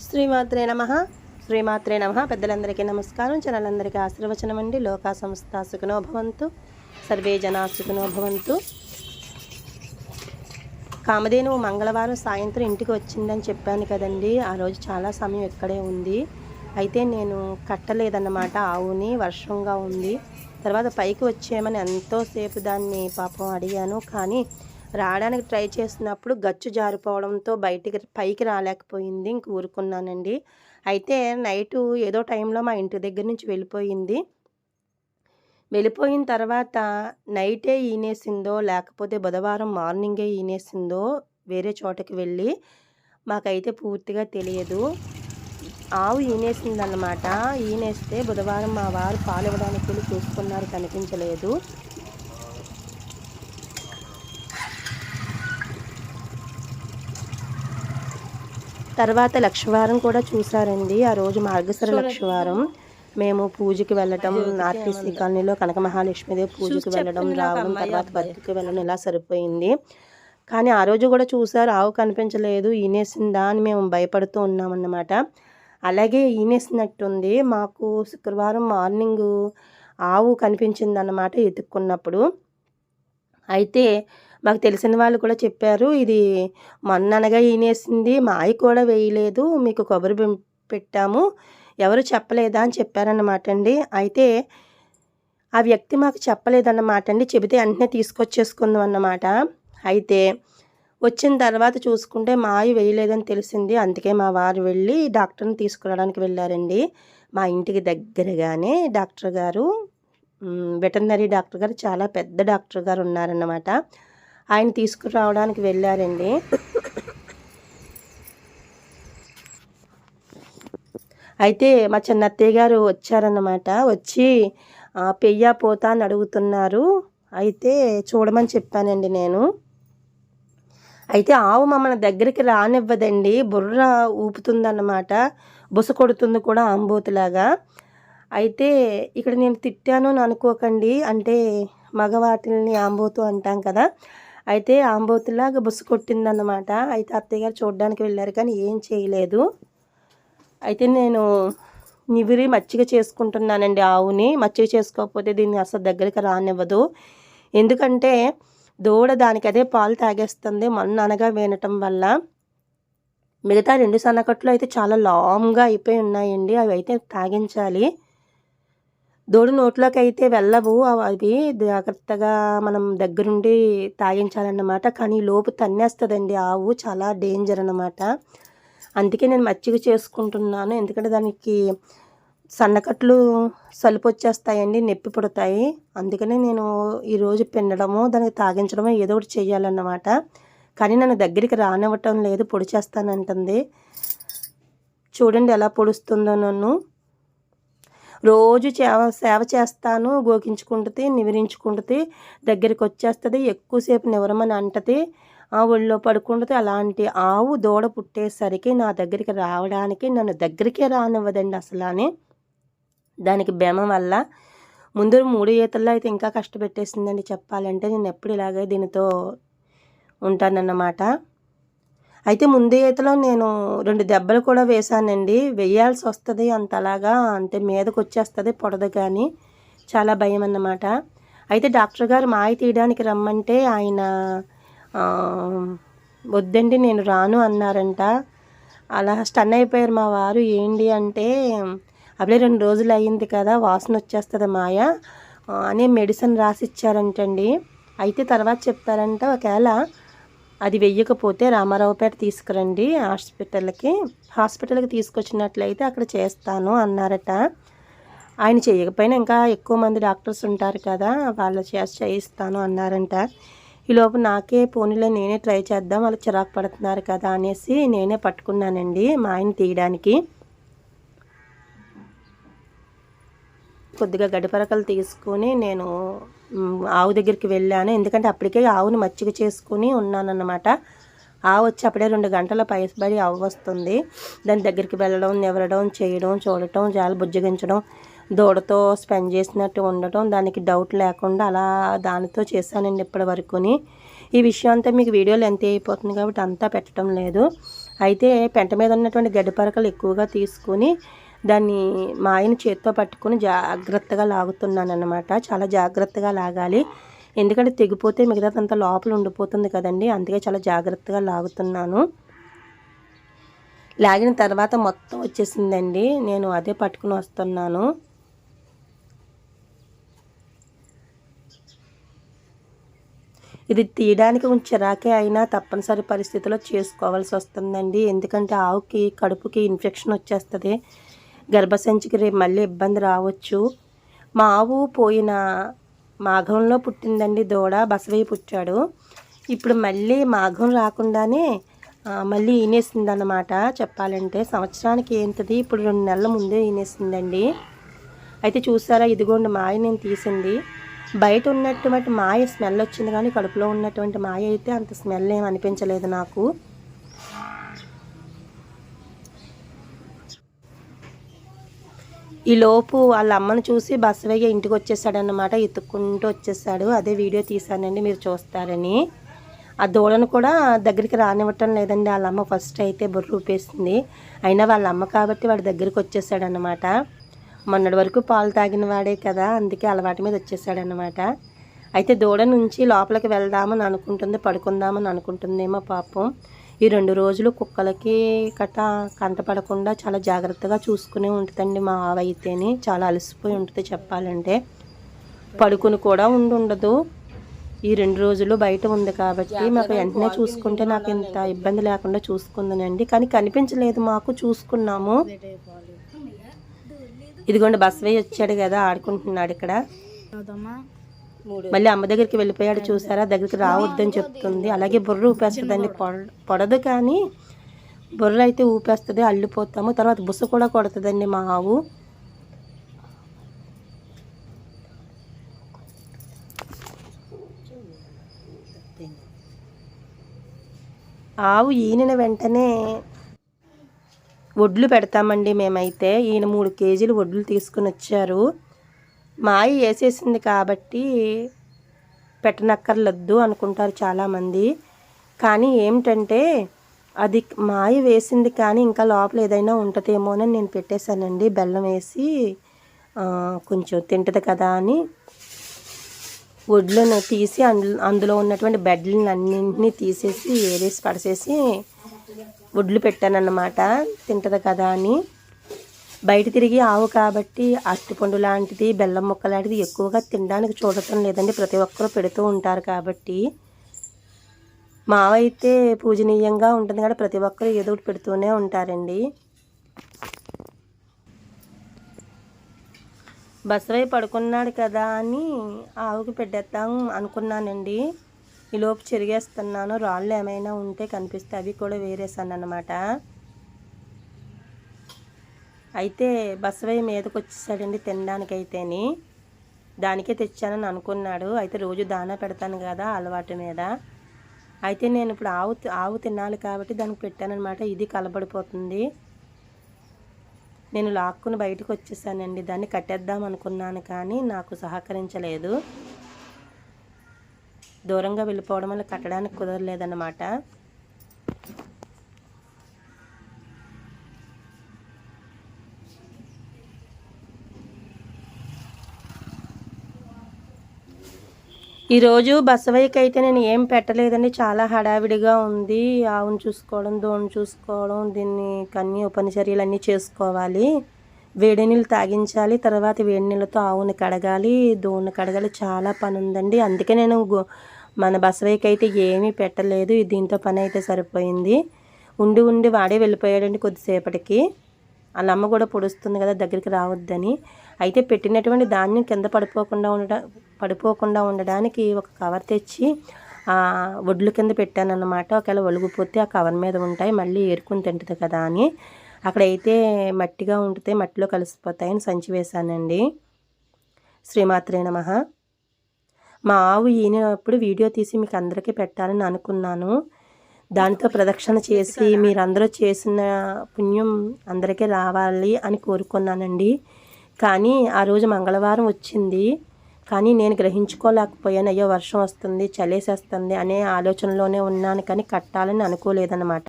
శ్రీమాత్రే నమ. శ్రీమాత్రే నమ. పెద్దలందరికీ నమస్కారం. జనాలందరికీ ఆశీర్వచనం అండి లోకా సంస్థ సుఖనో భవంతు. సర్వే జనా సుఖనో భవంతు. కామధేను మంగళవారం సాయంత్రం ఇంటికి వచ్చిందని చెప్పాను కదండి. ఆ రోజు చాలా సమయం ఇక్కడే ఉంది. అయితే నేను కట్టలేదన్నమాట. ఆవుని వర్షంగా ఉంది. తర్వాత పైకి వచ్చేయమని ఎంతోసేపు దాన్ని పాపం అడిగాను. కానీ రావడానికి ట్రై చేసినప్పుడు గచ్చు జారిపోవడంతో బయటికి పైకి రాలేకపోయింది. ఇంక ఊరుకున్నానండి. అయితే నైటు ఏదో టైంలో మా ఇంటి దగ్గర నుంచి వెళ్ళిపోయింది. వెళ్ళిపోయిన తర్వాత నైటే ఈనేసిందో లేకపోతే బుధవారం మార్నింగే ఈనేసిందో వేరే చోటకి వెళ్ళి మాకైతే పూర్తిగా తెలియదు. ఆవు ఈనేసిందన్నమాట. ఈనేస్తే బుధవారం మా వారు పాలు ఇవ్వడానికి వెళ్ళి చూసుకున్నారు కనిపించలేదు. తర్వాత లక్షవారం కూడా చూసారండి ఆ రోజు మార్గశిర లక్షవారం. మేము పూజకి వెళ్ళటం ఆర్టీసీ కాలనీలో కనక మహాలక్ష్మీదేవి పూజకి వెళ్ళడం రావడం తర్వాత బతికి వెళ్ళడం ఇలా సరిపోయింది. కానీ ఆ రోజు కూడా చూసారు ఆవు కనిపించలేదు ఈనేసిందా అని మేము భయపడుతూ ఉన్నామన్నమాట. అలాగే ఈనేసినట్టుంది. మాకు శుక్రవారం మార్నింగ్ ఆవు కనిపించిందన్నమాట ఎత్తుక్కున్నప్పుడు అయితే మాకు తెలిసిన వాళ్ళు కూడా చెప్పారు ఇది మొన్ననగా ఈనేసింది మాయ కూడా వేయలేదు మీకు కొబ్బరి బిం పెట్టాము ఎవరు చెప్పలేదా అని చెప్పారన్నమాట అండి. అయితే ఆ వ్యక్తి మాకు చెప్పలేదన్నమాట అండి చెబితే వెంటనే తీసుకొచ్చేసుకుందాం అన్నమాట. అయితే వచ్చిన తర్వాత చూసుకుంటే మాయ వేయలేదని తెలిసింది అందుకే మా వారు వెళ్ళి డాక్టర్ని తీసుకురావడానికి వెళ్ళారండి. మా ఇంటికి దగ్గరగానే డాక్టర్ గారు వెటర్నరీ డాక్టర్ గారు చాలా పెద్ద డాక్టర్ గారు ఉన్నారన్నమాట. ఆయన తీసుకురావడానికి వెళ్ళారండి. అయితే మా చిన్నత్తయ్య గారు వచ్చారన్నమాట. వచ్చి పెయ్యా పోతా అని అడుగుతున్నారు. అయితే చూడమని చెప్పానండి నేను. అయితే ఆవు మమ్మల్ని దగ్గరికి రానివ్వదండి. బుర్ర ఊపుతుందన్నమాట. బుస కొడుతుంది కూడా ఆంబోతులాగా. అయితే ఇక్కడ నేను తిట్టాను అని అనుకోకండి. అంటే మగవాటిని ఆంబోతు అంటాం కదా. అయితే ఆంబోతులాగా బుస కొట్టిందన్నమాట. అయితే అత్తయ్య గారు చూడడానికి వెళ్ళారు కానీ ఏం చేయలేదు. అయితే నేను నివిరి మచ్చిగ చేసుకుంటున్నానండి ఆవుని. మచ్చిగ చేసుకోకపోతే దీన్ని అసలు దగ్గరికి రానివ్వదు. ఎందుకంటే దూడ దానికి అదే పాలు తాగేస్తుంది మొన్న అనగా వినటం వల్ల. మిగతా రెండు సన్నకట్లు అయితే చాలా లాంగ్గా అయిపోయి ఉన్నాయండి. అవి అయితే తాగించాలి. దూడు నోట్లోకి అయితే వెళ్ళవు అవి జాగ్రత్తగా మనం దగ్గరుండి తాగించాలన్నమాట. కానీ లోపు తన్నేస్తుందండి ఆవు. చాలా డేంజర్ అన్నమాట. అందుకే నేను మచ్చిగ చేసుకుంటున్నాను. ఎందుకంటే దానికి సన్నకట్లు సలుపు వచ్చేస్తాయండి నొప్పి పుడతాయి. అందుకనే నేను ఈరోజు పిండడము దానికి తాగించడమో ఏదో ఒకటి చేయాలన్నమాట. కానీ నన్ను దగ్గరికి రానివ్వటం లేదు. పొడి చేస్తానంటుంది చూడండి ఎలా పొడుస్తుందో నన్ను. రోజు సేవ సేవ చేస్తాను గోకించుకుంటుంది నివిరించుకుంటుంది దగ్గరికి వచ్చేస్తుంది ఎక్కువసేపు నివరమని అంటది ఆ ఒళ్ళో పడుకుంటుంది. అలాంటి ఆవు దూడ పుట్టేసరికి నా దగ్గరికి రావడానికి నన్ను దగ్గరికే రానివ్వదండి అసలు అని. దానికి బెమ వల్ల ముందు మూడు ఈతల్లో అయితే ఇంకా కష్టపెట్టేసిందండి చెప్పాలంటే. నేను ఎప్పుడు ఇలాగే దీనితో ఉంటానన్నమాట. అయితే ముందు ఈతలో నేను రెండు దెబ్బలు కూడా వేశానండి. వేయాల్సి వస్తుంది అంతలాగా అంటే మీదకు వచ్చేస్తుంది పొడదు కానీ చాలా భయం అన్నమాట అయితే డాక్టర్ గారు మాయ తీయడానికి రమ్మంటే ఆయన వద్దండి నేను రాను అన్నారంట. అలా స్టన్ అయిపోయారు మా వారు. ఏంటి అంటే అప్పుడే రెండు రోజులు అయ్యింది కదా వాసన వచ్చేస్తుంది మాయ అనే మెడిసిన్ రాసిచ్చారంటండి. అయితే తర్వాత చెప్పారంట ఒకవేళ అది వెయ్యకపోతే రామారావుపేట తీసుకురండి హాస్పిటల్కి. హాస్పిటల్కి తీసుకొచ్చినట్లయితే అక్కడ చేస్తాను అన్నారట. ఆయన చేయకపోయినా ఇంకా ఎక్కువ మంది డాక్టర్స్ ఉంటారు కదా వాళ్ళ చేసి చేయిస్తాను అన్నారంట. ఈలోపు నాకే పోనీలో నేనే ట్రై చేద్దాం వాళ్ళు చిరాకు పడుతున్నారు కదా అనేసి నేనే పట్టుకున్నానండి మా ఆయన తీయడానికి. కొద్దిగా గడిపరకలు తీసుకొని నేను ఆవు దగ్గరికి వెళ్ళాను. ఎందుకంటే అప్పటికే ఆవుని మచ్చిక చేసుకుని ఉన్నానన్నమాట. ఆవు వచ్చి అప్పుడే రెండు గంటల పైసబడి ఆవు వస్తుంది. దాని దగ్గరికి వెళ్ళడం నివరడం చేయడం చూడటం జాలు బుజ్జగించడం దూడతో స్పెండ్ చేసినట్టు ఉండటం దానికి డౌట్ లేకుండా అలా దానితో చేశానండి ఇప్పటి వరకుని ఈ విషయం అంతా మీకు వీడియోలు ఎంత అయిపోతుంది కాబట్టి అంతా పెట్టడం లేదు. అయితే పెంట మీద ఉన్నటువంటి గడ్డి పరకలు ఎక్కువగా తీసుకొని దాన్ని మా ఆయన చేత్తో పట్టుకుని జాగ్రత్తగా లాగుతున్నాను అనమాట చాలా జాగ్రత్తగా లాగాలి. ఎందుకంటే తెగిపోతే మిగతాదంతా లోపల ఉండిపోతుంది కదండి. అందుకే చాలా జాగ్రత్తగా లాగుతున్నాను. లాగిన తర్వాత మొత్తం వచ్చేసిందండి. నేను అదే పట్టుకుని వస్తున్నాను. ఇది తీయడానికి కొంచెం చిరాకే అయినా తప్పనిసరి పరిస్థితిలో చేసుకోవాల్సి వస్తుందండి. ఎందుకంటే ఆవుకి కడుపుకి ఇన్ఫెక్షన్ వచ్చేస్తుంది. గర్భసంచికి రేపు మళ్ళీ ఇబ్బంది రావచ్చు. మా ఆవు పోయిన మాఘంలో పుట్టిందండి దూడ బసవయ్య పుట్టాడు. ఇప్పుడు మళ్ళీ మాఘం రాకుండానే మళ్ళీ ఈనేసింది అన్నమాట చెప్పాలంటే సంవత్సరానికి ఏంటది? ఇప్పుడు రెండు నెలల ముందే ఈనేసిందండి. అయితే చూసారా ఇదిగోండి మాయ నేను తీసింది. బయట ఉన్నటువంటి మాయ స్మెల్ వచ్చింది కానీ కడుపులో ఉన్నటువంటి మాయ అయితే అంత స్మెల్ ఏం అనిపించలేదు నాకు. ఈ లోపు వాళ్ళ అమ్మను చూసి బస్సువయ్య ఇంటికి వచ్చేసాడనమాట ఎత్తుక్కుంటూ వచ్చేసాడు. అదే వీడియో తీశానండి మీరు చూస్తారని. ఆ దూడను కూడా దగ్గరికి రానివ్వటం లేదండి. వాళ్ళ అమ్మ ఫస్ట్ అయితే బుర్ర ఊపేసింది. అయినా వాళ్ళ అమ్మ కాబట్టి వాడి దగ్గరికి వచ్చేసాడనమాట మొన్నటి వరకు పాలు తాగిన వాడే కదా అందుకే అలవాటు మీద వచ్చేసాడనమాట అయితే దూడ నుంచి లోపలికి వెళ్దామని అనుకుంటుంది పడుకుందామని అనుకుంటుందేమో పాపం. ఈ రెండు రోజులు కుక్కలకి కట్ట కంటపడకుండా చాలా జాగ్రత్తగా చూసుకునే ఉంటుందండి మా ఆవైతేని చాలా అలసిపోయి ఉంటుంది చెప్పాలంటే. పడుకుని కూడా ఉండి ఉండదు ఈ రెండు రోజులు బయట ఉంది కాబట్టి మాకు వెంటనే చూసుకుంటే నాకు ఇంత ఇబ్బంది లేకుండా చూసుకుందనండి. కానీ కనిపించలేదు మాకు చూసుకున్నాము. ఇదిగోండి బస్వే వచ్చాడు కదా ఆడుకుంటున్నాడు ఇక్కడ. మళ్ళీ అమ్మ దగ్గరికి వెళ్ళిపోయాడు చూసారా? దగ్గరికి రావద్దని చెప్తుంది. అలాగే బుర్ర ఊపేస్తుందండి. పొడదు కానీ బుర్ర అయితే ఊపేస్తుంది అల్లిపోతాము. తర్వాత బుస కూడా కొడుతుందండి మా ఆవు. ఆవు ఈయన వెంటనే వడ్లు పెడతామండి మేమైతే. ఈయన మూడు కేజీలు వడ్లు తీసుకుని వచ్చారు మాయ వేసేసింది కాబట్టి పెట్టనక్కర్లద్దు అనుకుంటారు చాలామంది. కానీ ఏమిటంటే అది మాయ వేసింది కానీ ఇంకా లోపల ఏదైనా ఉంటుందేమోనని నేను పెట్టేశానండి. బెల్లం వేసి కొంచెం తింటుంది కదా అని వడ్లను తీసి అందులో ఉన్నటువంటి బెడ్లను అన్నింటినీ తీసేసి ఏరేసి పడసేసి వడ్లు పెట్టానన్నమాట. తింటుంది కదా అని. బయట తిరిగి ఆవు కాబట్టి అరటిపండు లాంటిది బెల్లం ముక్క లాంటిది ఎక్కువగా తినడానికి చూడటం లేదండి. ప్రతి ఒక్కరూ పెడుతూ ఉంటారు కాబట్టి. మావైతే పూజనీయంగా ఉంటుంది కాబట్టి ప్రతి ఒక్కరు ఏదో ఒకటి పెడుతూనే ఉంటారండి. బసవై పడుకున్నాడు కదా అని ఆవుకి పెట్టేద్దాం అనుకున్నానండి. ఈలోపు చెరిగేస్తున్నాను. రాళ్ళు ఏమైనా ఉంటే కనిపిస్తే అవి కూడా వేరేసాను అనమాట అయితే బసవయ్య మీదకి వచ్చేసాడండి తినడానికైతేని. దానికే తెచ్చానని అనుకున్నాడు. అయితే రోజు దానా పెడతాను కదా అలవాటు మీద. అయితే నేను ఇప్పుడు ఆవు ఆవు తినాలి కాబట్టి దానికి పెట్టానమాట ఇది కలబడిపోతుంది. నేను లాక్కుని బయటకు వచ్చేసానండి దాన్ని కట్టేద్దాం అనుకున్నాను కానీ నాకు సహకరించలేదు. దూరంగా వెళ్ళిపోవడం వల్ల కట్టడానికి కుదరలేదన్నమాట. ఈరోజు బసవయ్యకి అయితే నేను ఏం పెట్టలేదండి. చాలా హడావిడిగా ఉంది. ఆవును చూసుకోవడం దోణి చూసుకోవడం దీన్ని కన్నీ ఉపనిచర్యలు అన్నీ చేసుకోవాలి. వేడి నీళ్ళు తాగించాలి. తర్వాత వేడి నీళ్ళతో ఆవుని కడగాలి. దోణి కడగాలి. చాలా పని ఉందండి అందుకే నేను మన బసవయ్యకి అయితే ఏమీ పెట్టలేదు. దీంతో పని అయితే సరిపోయింది. ఉండి ఉండి వాడే వెళ్ళిపోయాడండి కొద్దిసేపటికి. వాళ్ళ అమ్మ కూడా పొడుస్తుంది కదా దగ్గరికి రావద్దని. అయితే పెట్టినటువంటి ధాన్యం కింద పడిపోకుండా ఉండడం పడిపోకుండా ఉండడానికి ఒక కవర్ తెచ్చి వడ్లు కింద పెట్టానన్నమాట. ఒకవేళ ఒలుగుపోతే ఆ కవర్ మీద ఉంటాయి. మళ్ళీ ఏరుకుని తింటుంది కదా అని. అక్కడైతే మట్టిగా ఉంటే మట్టిలో కలిసిపోతాయని సంచి వేశానండి. శ్రీమాత్రే నమ. మా ఆవు ఈనప్పుడు వీడియో తీసి మీకు అందరికీ పెట్టాలని అనుకున్నాను. దానితో ప్రదక్షిణ చేసి మీరందరూ చేసిన పుణ్యం అందరికీ రావాలి అని కోరుకున్నానండి. కానీ ఆ రోజు మంగళవారం వచ్చింది. కానీ నేను గ్రహించుకోలేకపోయాను. అయ్యో వర్షం వస్తుంది చలేసేస్తుంది అనే ఆలోచనలోనే ఉన్నాను కానీ కట్టాలని అనుకోలేదన్నమాట.